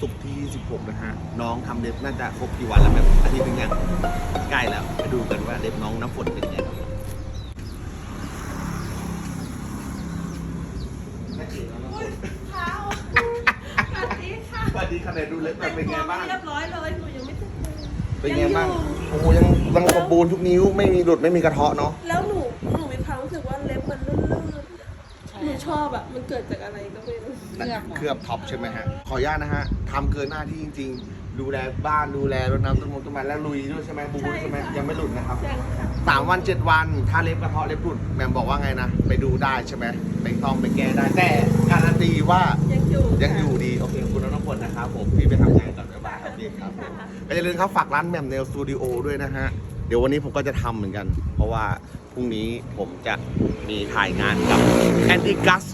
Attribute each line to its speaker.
Speaker 1: ศุกร์ที่26นะฮะ น้องทำเล็บน่าจะครบกี่วันแล้วแบบอาทิตย์หนึงยังใกล้แล้วไปดูกันว่าเล็บน้องน้ำฝนเป็นไงครับแม่เอ๋น้องน้ำฝน
Speaker 2: เท้าสวัสดีค่ะ
Speaker 1: สวัสดีค่ะไหนดูเล็บมันเป็นไงบ้าง
Speaker 2: เรียบร้อยเลยหนูยังไม่ถึงเลย
Speaker 1: เป็นไงบ้าง โอ้โหยังยังสมบูรณ์ทุกนิ้วไม่มีหลุดไม่มีกระเทาะเนาะ
Speaker 2: แล้วหนูหนูมีความรู้สึกว่าเล็บมันลื่น ๆหนูชอบอะมันเกิดจากอะไรก็ไม่รู้
Speaker 1: เคลือบท็อปใช่ไหมฮะ ขออนุญาตนะฮะทำเกินหน้าที่จริง ๆ ดูแลบ้านดูแลรดน้ำต้นมงต้นไม้แล้วลุยด้วยใช่ไหมบูใช่ไหมยังไม่หลุดนะครับ
Speaker 2: ยังค่ะ
Speaker 1: สามวันเจ็ดวัน ถ้าเล็บกระเทาะเล็บหลุดแหมมบอกว่าไงนะ ไปดูได้ใช่ไหมไปซ่อมไปแก้ได้แต่การันตีว่า
Speaker 2: ยังอยู่
Speaker 1: ยังอยู่ดี โอเคขอบคุณน้องน้ำฝนนะครับผมพี่ไปทำงานก่อนบ๊ายบายครับพี่ครับผมก็อย่าลืมครับฝากร้านแหม่มเนลสตูดิโอด้วยนะฮะเดี๋ยววันนี้ผมก็จะทำเหมือนกัน เพราะว่าพรุ่งนี้ผมจะมีถ่ายงานกับแอนดี้กัส